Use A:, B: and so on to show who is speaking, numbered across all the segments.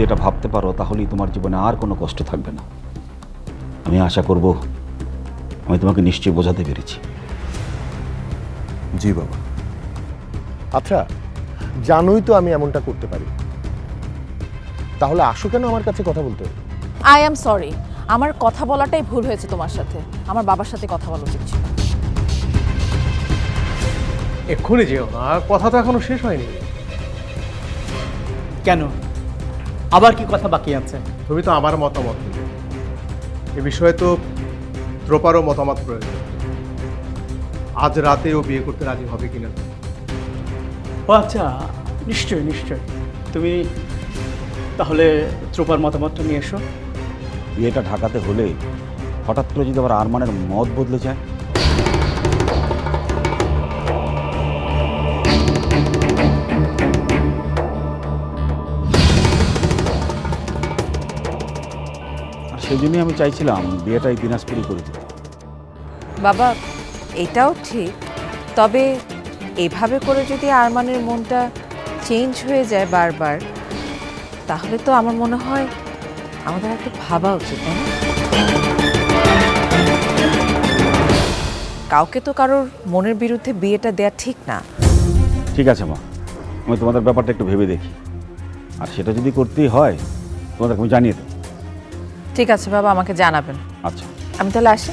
A: যদি এটা ভাবতে পারো তাহলেই তোমার জীবনে আর কোনো কষ্ট থাকবে না। আমি আশা করব আমি তোমাকে নিশ্চয়ই বোঝাতে পেরেছি।
B: জি বাবা।
C: আচ্ছা জানোই তো আমি এমনটা করতে পারি। তাহলে আসো কেন আমার কাছে কথা বলতে?
D: আই অ্যাম সরি আমার কথা বলাটাই ভুল হয়েছে তোমার সাথে। আমার বাবার সাথে কথা বলা উচিত ছিল।
E: এক্ষুনি যেও না কথা তো এখনও শেষ হয়নি।
F: কেন? আবার কি কথা বাকি আছে?
E: তুমি তো আমার মতামত এ বিষয়ে তো দ্রোপারও মতামত প্রয়োজন। আজ রাতে ও বিয়ে করতে রাজি হবে কিনা?
F: ও আচ্ছা নিশ্চয়ই নিশ্চয়ই। তুমি তাহলে ত্রোপার মতামতটা নিয়ে এসো।
A: বিয়েটা ঢাকাতে হলে হঠাৎ করে যদি আবার আরমানের মত বদলে যায়? সেই জন্যই আমি চাইছিলাম বিয়েটাই দিনাজপুরই করে দিতে।
G: বাবা এটাও ঠিক। তবে এভাবে করে যদি আরমানের মনটা চেঞ্জ হয়ে যায় বারবার তাহলে তো আমার মনে হয় আমাদের একটু ভাবা উচিত তাই না? কাউকে তো কারোর মনের বিরুদ্ধে বিয়েটা দেয়া ঠিক না।
A: ঠিক আছে মা আমি তোমাদের ব্যাপারটা একটু ভেবে দেখি। আর সেটা যদি করতেই হয় তোমাদের আমি জানিয়ে দেবো।
G: ঠিক আছে বাবা আমাকে জানাবেন।
A: আচ্ছা।
G: আমি তাহলে আসি।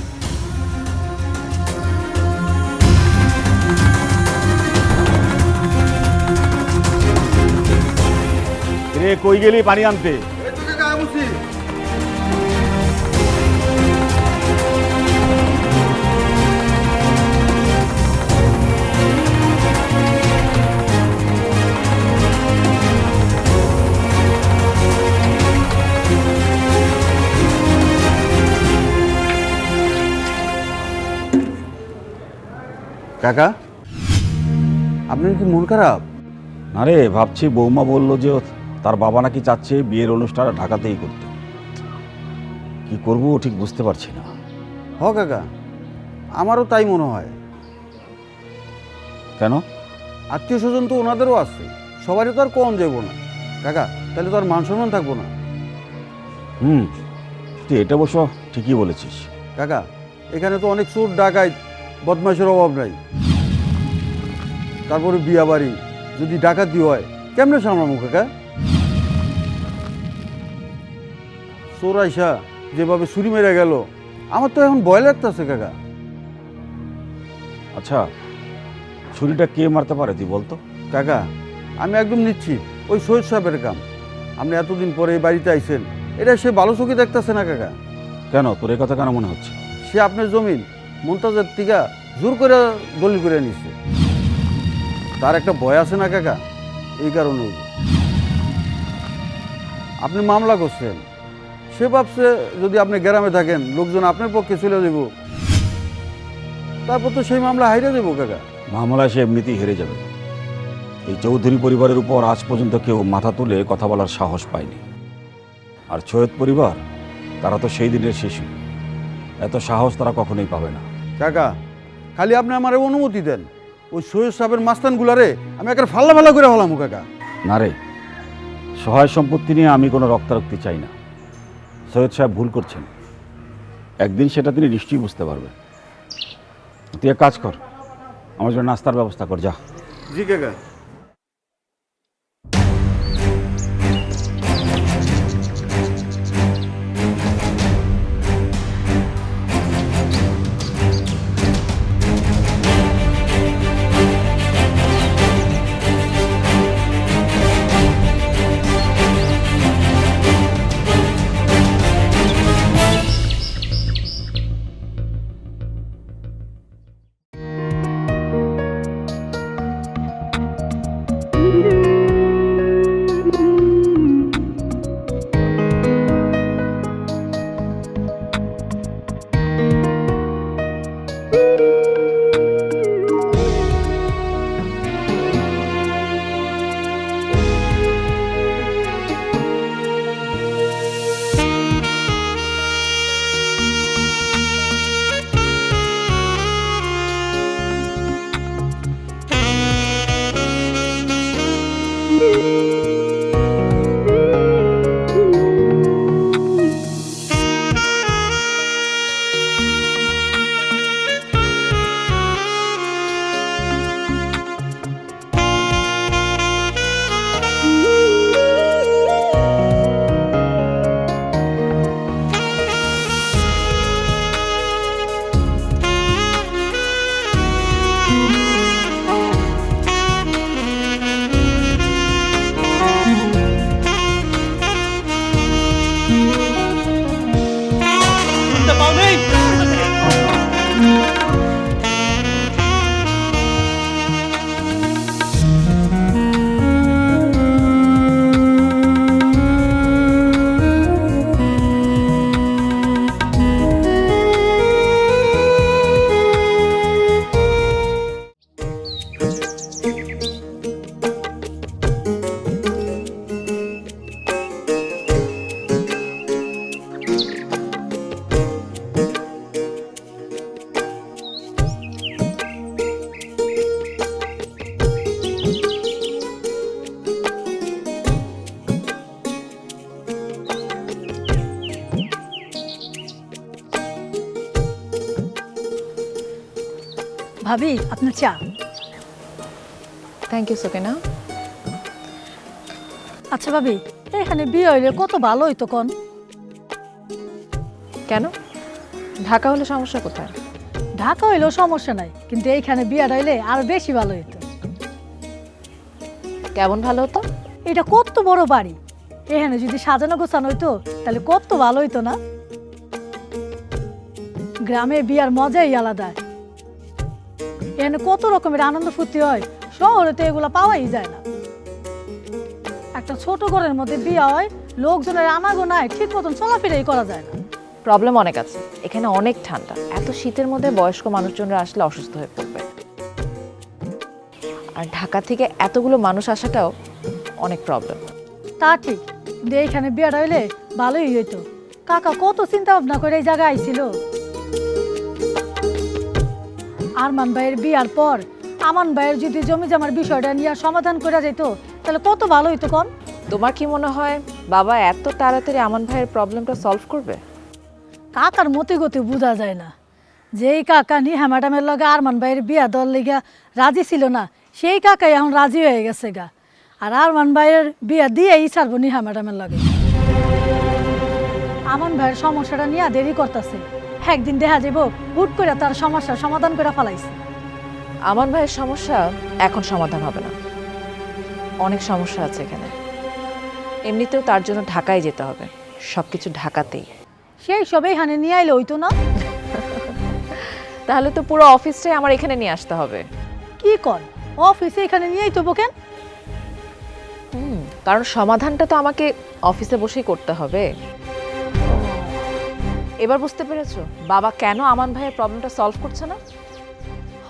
A: রে কই গেলি পানি আনতে?
H: কাকা আপনার কি মন খারাপ?
A: না রে ভাবছি বৌমা বলল যে তার বাবা নাকি চাচ্ছে বিয়ের অনুষ্ঠান ঢাকাতেই করতে। কি করব ঠিক বুঝতে পারছি না।
H: হ কাকা আমারও তাই মনে হয়।
A: কেন?
H: আত্মীয় স্বজন তো ওনাদেরও আছে সবারই তো আর কম যাব না। কাকা তাহলে তো আর মান সম্মান থাকব না।
A: হুম তুই এটা অবশ্য ঠিকই বলেছিস।
H: কাকা এখানে তো অনেক চোর ডাকাই বদমাশের অভাব নাই। তারপরে বিয়া বাড়ি যদি ডাকাতি হয় কেমনে সামলামু কাকা? চোর আইসা যেভাবে ছুরি মেরে গেল আমার তো এখন ভয় লাগতেছে কাকা।
A: আচ্ছা ছুরিটা কে মারতে পারে তুই বলতো?
H: কাকা আমি একদম নিশ্চিত ওই সৈয়দ সাহেবের কাম। আপনি এতদিন পরে এই বাড়িতে আইছেন এটা সে ভালো চোখে দেখতেছে না কাকা।
A: কেন? তোর এই কথা কেন মনে হচ্ছে?
H: সে আপনার জমিন মন্তাজের টিকা জোর করে দলিল করে নিচ্ছে তার একটা ভয় আছে না কাকা? এই কারণে আপনি মামলা করছেন। সে ভাবছে যদি আপনি গ্রামে থাকেন, লোকজন আপনার পক্ষে চলে যাব তারপর তো সেই মামলা হাইরে দেবো কাকা।
A: মামলায় সে এমনিতেই হেরে যাবে। এই চৌধুরী পরিবারের উপর আজ পর্যন্ত কেউ মাথা তুলে কথা বলার সাহস পায়নি। আর সৈয়দ পরিবার, তারা তো সেই দিনের শিশু এত সাহস তারা কখনোই পাবে না।
H: কাকা খালি আপনি আমার অনুমতি দেন। ওই সৈয়দ সাহেবের মাস্তানগুলারে আমি একটা ফাল্লা ফাল্লা করে হলাম কাকা।
A: না রে সহায় সম্পত্তি নিয়ে আমি কোনো রক্তারক্তি চাই না। সৈয়দ সাহেব ভুল করছেন। একদিন সেটা তিনি নিশ্চয়ই বুঝতে পারবেন। তুই এক কাজ কর আমার জন্য নাস্তার ব্যবস্থা কর যা।
H: জি কাকা।
B: ভাবি আপনার চা।
D: থ্যাংক ইউ সোকেনা
B: আচ্ছা ভাবি এখানে বিয়ে হইলে কত ভালো হইতো কোন?
D: কেন? ঢাকা হলে সমস্যা কোথায়?
B: ঢাকা হইলেও সমস্যা নাই কিন্তু এইখানে বিয়ে হইলে আরও বেশি ভালো হইতো।
D: কেমন ভালো হতো?
B: এটা কত বড় বাড়ি। এখানে যদি সাজানো গোছানো হইতো তাহলে কত ভালো হইতো না? গ্রামে বিয়ার মজাই আলাদা। এখানে কত রকমের আনন্দ ফুর্তি হয়। শহরে তো এগুলো পাওয়াই যায় না। একটা ছোট ঘরের মধ্যে বিয়ে হয় লোকজনের আনাগোনায় ঠিক মতন চলাফেরাই করা যায় না।
D: প্রবলেম অনেক আছে। এখানে অনেক ঠান্ডা। এত শীতের মধ্যে বয়স্ক মানুষজনরা আসলে অসুস্থ হয়ে পড়বে। আর ঢাকা থেকে এতগুলো মানুষ আসাটাও অনেক প্রবলেম
B: তা ঠিক। কিন্তু এখানে বিয়েটা হইলে ভালোই হইতো। কাকা কত চিন্তা ভাবনা করে এই জায়গায় আইছিল। আরমান ভাইয়ের বিয়ার পর আমান ভাইয়ের যদি জমি জমার বিষয়টা নিয়ে সমাধান করা যেত তাহলে কত ভালো হইতো কম?
D: তোমার কি মনে হয় বাবা এত তাড়াতাড়ি আমান ভাইয়ের প্রবলেমটা সলভ করবে?
B: কাকার মতে গতি বোঝা যায় না। যেই কাকা নিহা ম্যাডামের লগে আরমান ভাইয়ের বিয়া দল লিগা রাজি ছিল না সেই কাকাই এখন রাজি হয়ে গেছে গা। আর আরমান ভাইয়ের বিয়া দিয়েই ছাড়বো নিহা ম্যাডামের লগে। আমান ভাইয়ের সমস্যাটা নিয়ে দেরি করতেছে। একদিন দেখা যাব হুট করে তার সমস্যা সমাধান করে ফেলাইছে।
D: আমার ভাইয়ের সমস্যা এখন সমাধান হবে না। অনেক সমস্যা আছে এখানে। এমনিতেও তার জন্য ঢাকায় যেতে হবে। সব কিছু ঢাকাতেই।
B: সেই সবেই হানে নিয়ে আইলে হইতো না?
D: তাহলে তো পুরো অফিসটাই আমার এখানে নিয়ে আসতে হবে।
B: কি কর? অফিসে এখানে নিয়েই তো কেন?
D: কারণ সমাধানটা তো আমাকে অফিসে বসেই করতে হবে। এবার বুঝতে পেরেছ? বাবা কেন আমান ভাইয়ের প্রবলেমটা সলভ করছে না?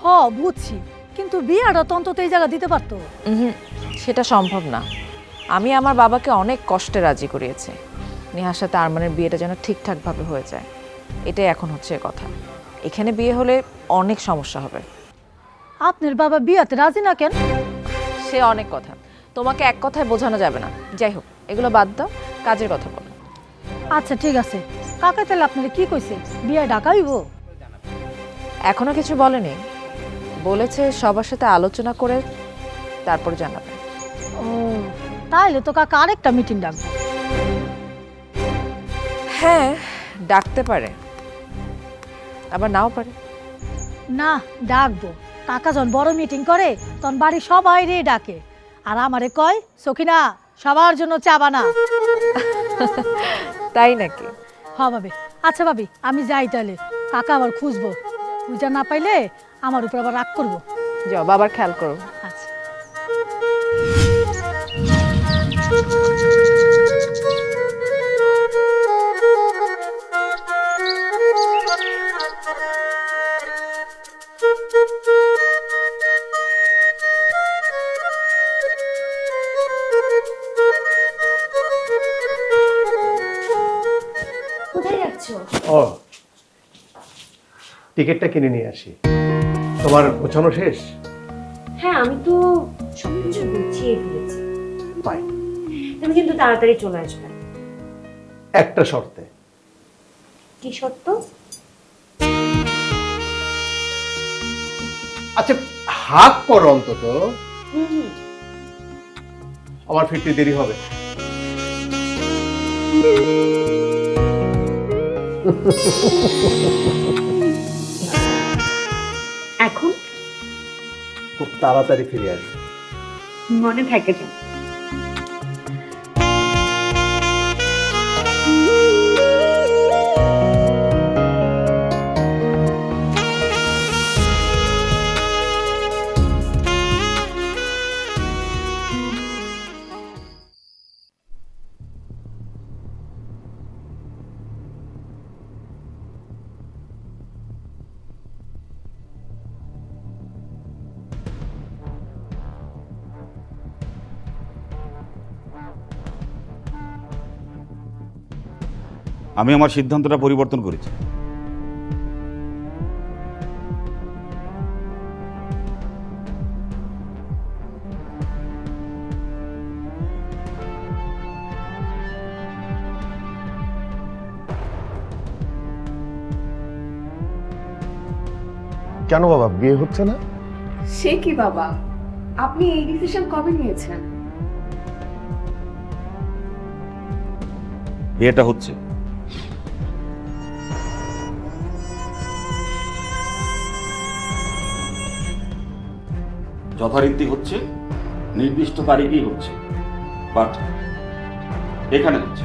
B: হ বুঝছি। কিন্তু বিয়াটা তো অন্তত এই জায়গা দিতে পারতো।
D: হুম সেটা সম্ভব না। আমি আমার বাবাকে অনেক কষ্টে রাজি করিয়েছি। নেহার সাথে আরমানের বিয়েটা যেন ঠিকঠাকভাবে হয়ে যায়। এটাই এখন হচ্ছে কথা। এখানে বিয়ে হলে অনেক সমস্যা হবে।
B: আপনার বাবা বিয়াতে রাজি না কেন?
D: সে অনেক কথা। তোমাকে এক কথায় বোঝানো যাবে না। যাই হোক এগুলো বাদ দাও। কাজের কথা বলো।
B: আচ্ছা ঠিক আছে। কাকা তাহলে আপনারা কি কইছে? বিয়ে ঢাকাইব
D: এখনও কিছু বলেনি। বলেছে সবার সাথে আলোচনা করে তারপর জানাবে।
B: ও তাইলে তো কাকা আরেকটা মিটিং ডাকবে।
D: হ্যাঁ ডাকতে পারে। আবার নাও পারে।
B: না ডাকবো। কাকা যখন বড় মিটিং করে তখন বাড়ি সবাই রে ডাকে। আর আমারে কয় সখিনা সবার জন্য চা বানা।
D: তাই নাকি?
B: হ ভাবি। আচ্ছা ভাবি, আমি যাই তাহলে। কাকা আবার খুঁজবো। খুঁজা না পাইলে আমার উপর আবার রাগ করব।
D: যাও, বাবার খেয়াল করো।
E: টিকিটটা কিনে নিয়ে আসি। তোমার গোছানো শেষ?
I: হ্যাঁ আমি তো সব কিছু গুছিয়ে ফেলেছি
E: পাই
I: তুমি কিন্তু তাড়াতাড়ি চলে আসবে।
E: একটা শর্তে।
I: কি সত্য
E: আচ্ছা হাত পর অন্তত। আমার ফিরতে দেরি হবে।
I: এখন?
E: খুব তাড়াতাড়ি ফিরে আসব।
I: মনে থাকে যেন।
A: আমি আমার সিদ্ধান্তটা পরিবর্তন করেছি।
C: কেন বাবা বিয়ে হচ্ছে না?
I: সে কি বাবা? আপনি এই ডিসিশন কবে নিয়েছেন?
A: বিয়েটা হচ্ছে। যথারীতি হচ্ছে নির্দিষ্ট তারিখেই হচ্ছে বাট এখানে হচ্ছে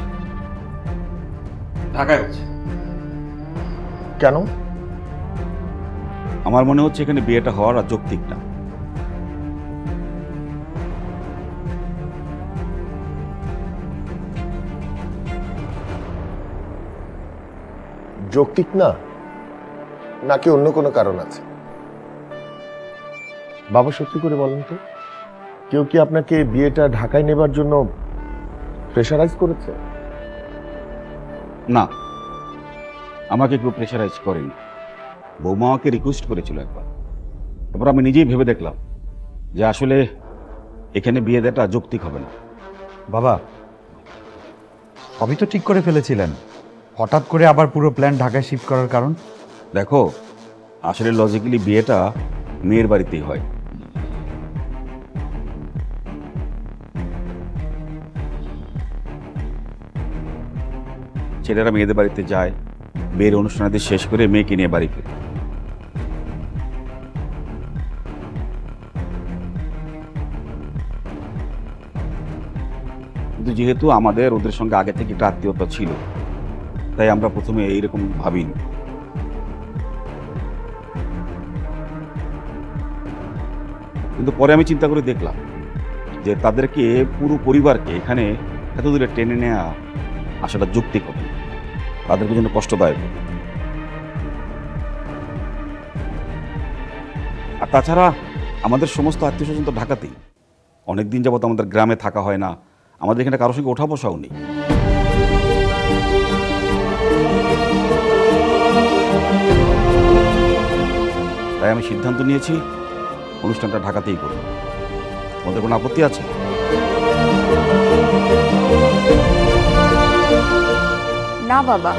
A: ঢাকায় হচ্ছে।
C: কেন?
A: আমার মনে হচ্ছে এখানে বিয়েটা হওয়ার আর যৌক্তিক না।
C: যৌক্তিক না? নাকি অন্য কোনো কারণ আছে? বাবা সত্যি করে বলেন তো কেউ কি আপনাকে বিয়েটা ঢাকায় নেবার জন্য প্রেশারাইজ করেছে?
A: না আমাকে কেউ প্রেশারাইজ করেনি। বৌমা আমাকে রিকোয়েস্ট করেছিল একবার। তারপর আমি নিজেই ভেবে দেখলাম যে আসলে এখানে বিয়ে দেওয়াটা যৌক্তিক হবে না।
J: বাবা সবই তো ঠিক করে ফেলেছিলেন। হঠাৎ করে আবার পুরো প্ল্যান ঢাকায় শিফট করার কারণ?
A: দেখো আসলে লজিক্যালি বিয়েটা মেয়ের বাড়িতেই হয়। ছেলেরা মেয়েদের বাড়িতে যায় বিয়ের অনুষ্ঠানাদি শেষ করে মেয়েকে নিয়ে বাড়ি ফিরে। কিন্তু যেহেতু আমাদের ওদের সঙ্গে আগে থেকে একটা আত্মীয়তা ছিল, তাই আমরা প্রথমে এইরকম ভাবিনি। কিন্তু পরে আমি চিন্তা করে দেখলাম যে তাদেরকে পুরো পরিবারকে এখানে এত দূরে টেনে নেওয়া আসাটা যৌক্তিক হবে। তাদেরকে জন্য কষ্টদায়ক। আর তাছাড়া আমাদের সমস্ত আত্মীয় স্বজন তো ঢাকাতেই। অনেক দিন যাবত আমাদের গ্রামে থাকা হয় না। আমাদের এখানে কারোর সঙ্গে ওঠা বসাও নেই। তাই আমি সিদ্ধান্ত নিয়েছি, অনুষ্ঠানটা ঢাকাতেই করব। আমাদের কোনো আপত্তি আছে?
I: না বাবা।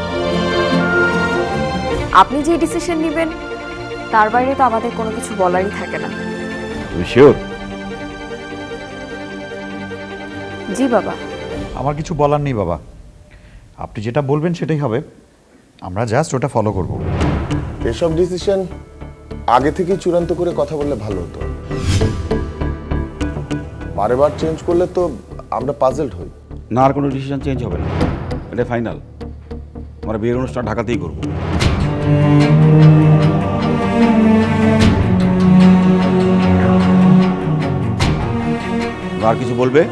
I: আপনি যে ডিসিশন নেবেন তার বাইরে তো আমাদের কোনো কিছু বলারই থাকে না।
A: তুমি শিওর
I: জি বাবা।
J: আমার কিছু বলার নেই বাবা। আপনি যেটা বলবেন সেটাই হবে। আমরা জাস্ট ওটা ফলো করব।
C: এসব ডিসিশন আগে থেকেই চূড়ান্ত করে কথা বললে ভালো হতো। বারে বার চেঞ্জ করলে তো আমরা পাজলড হই।
A: না আর কোনো ডিসিশন চেঞ্জ হবে না। এটা ফাইনাল আমরা বিয়ের অনুষ্ঠান ঢাকাতেই করব। আর কিছু বলবে?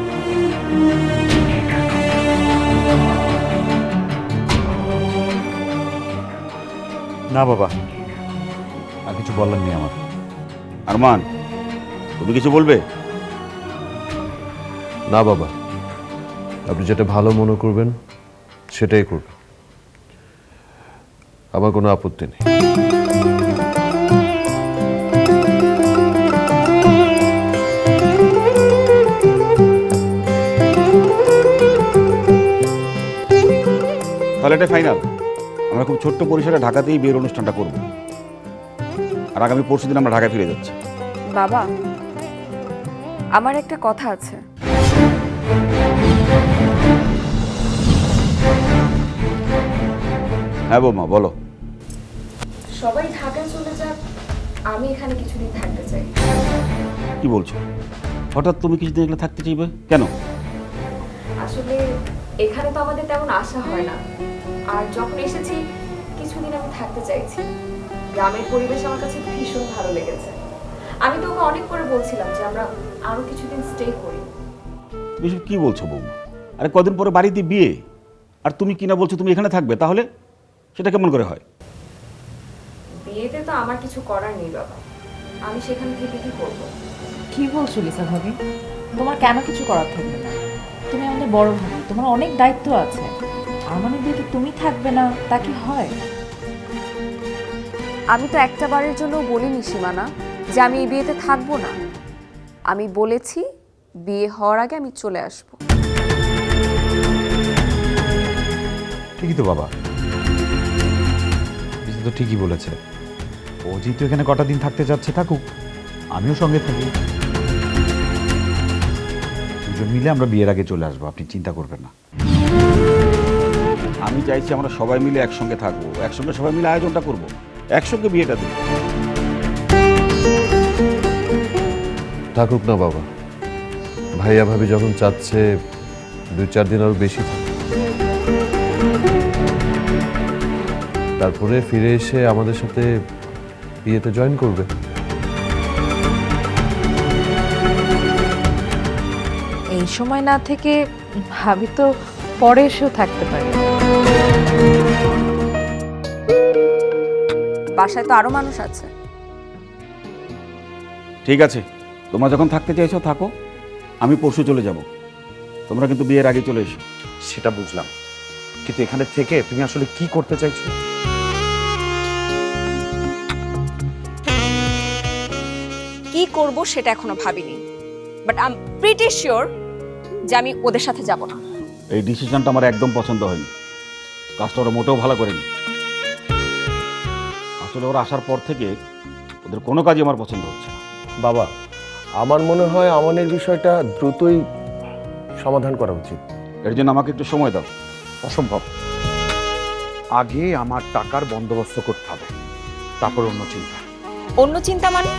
J: না বাবা আর কিছু বলার নেই আমার।
A: আরমান তুমি কিছু বলবে?
K: না বাবা আপনি যেটা ভালো মনে করবেন সেটাই করবেন আমার কোনো আপত্তি নেই।
A: তাহলে এটা ফাইনাল আমরা খুব ছোট্ট পরিসরে ঢাকাতেই বিয়ের অনুষ্ঠানটা করব। আর আগামী পরশু দিন আমরা ঢাকায় ফিরে যাচ্ছি।
I: বাবা আমার একটা কথা আছে।
A: হ্যাঁ বৌমা বলো।
I: সবাই ঢাকায় চলে যাক আমি এখানে কিছুদিন থাকতে চাই।
A: কি বলছো? হঠাৎ তুমি কিছুদিন এগুলো থাকতে চাইবে? কেন?
I: আসলে এখানে তো আমাদের তেমন আশা হয় না। আর যখন এসেছি কিছুদিন আমি থাকতে চাইছি। গ্রামের পরিবেশ আমার কাছে ভীষণ ভালো লেগেছে। আমি তো ওকে অনেক করে বলছিলাম যে আমরা আরও কিছুদিন স্টে করি।
A: তুমি কি বলছো বৌমা? আরে কদিন পরে বাড়িতে বিয়ে? আর তুমি কিনা বলছো তুমি এখানে থাকবে তাহলে? সেটা কেমন করে হয়?
I: বিয়েতে তো আমার কিছু করার নেই বাবা। আমি সেখান থেকে কি করব?
D: কি বলছো লিসা ভাবি? তোমার কেন কিছু করার থাকবে না? তুমি আমাদের বড় ভাবি তোমার অনেক দায়িত্ব আছে। আমার বিয়েতে তুমি থাকবে না তা কি হয়?
I: আমি তো একটা বারের জন্য বলিনি সীমানা যে আমি এই বিয়েতে থাকব না। আমি বলেছি বিয়ে হওয়ার আগে আমি চলে আসব।
J: ঠিকই তো বাবা। তো ঠিকই বলেছে। ও যেহেতু এখানে কটা দিন থাকতে যাচ্ছে থাকুক আমিও সঙ্গে থাকি। দুজন মিলে আমরা বিয়ের আগে চলে আসব আপনি চিন্তা করবেন না।
A: আমি চাইছি আমরা সবাই মিলে একসঙ্গে থাকব একসঙ্গে সবাই মিলে আয়োজনটা করব। একসঙ্গে বিয়েটা দেবো।
K: থাকুক না বাবা। ভাইয়া ভাবি যখন চাচ্ছে দু চার দিন আরও বেশি থাকুক। তারপরে ফিরে এসে আমাদের সাথে বিয়েতে জয়েন করবে।
D: এই সময় না থেকে ভাবি তো পরে এসেও থাকতে পারে।
I: বাসায় তো আরও মানুষ আছে।
A: ঠিক আছে তোমরা যখন থাকতে চাইছো থাকো আমি পরশু চলে যাব। তোমরা কিন্তু বিয়ের আগে চলে এসো।
J: সেটা বুঝলাম। কিন্তু এখানে থেকে তুমি আসলে কি করতে চাইছো?
I: করব সেটা এখনও ভাবিনি। But I am pretty sure যে আমি ওদের সাথে যাব না।
A: এই ডিসিশনটা আমার একদম পছন্দ হয়নি। কাজটা ওরা মোটেও ভালো করেনি। আসলে ওরা আসার পর থেকে ওদের কোনো কাজই আমার পছন্দ হচ্ছে না।
C: বাবা আমার মনে হয় আমানের বিষয়টা দ্রুতই সমাধান করা উচিত।
A: এর জন্য আমাকে একটু সময় দাও।
J: অসম্ভব। আগে আমার টাকার বন্দোবস্ত করতে হবে। তারপর অন্য চিন্তা।
I: অন্য চিন্তা মানে?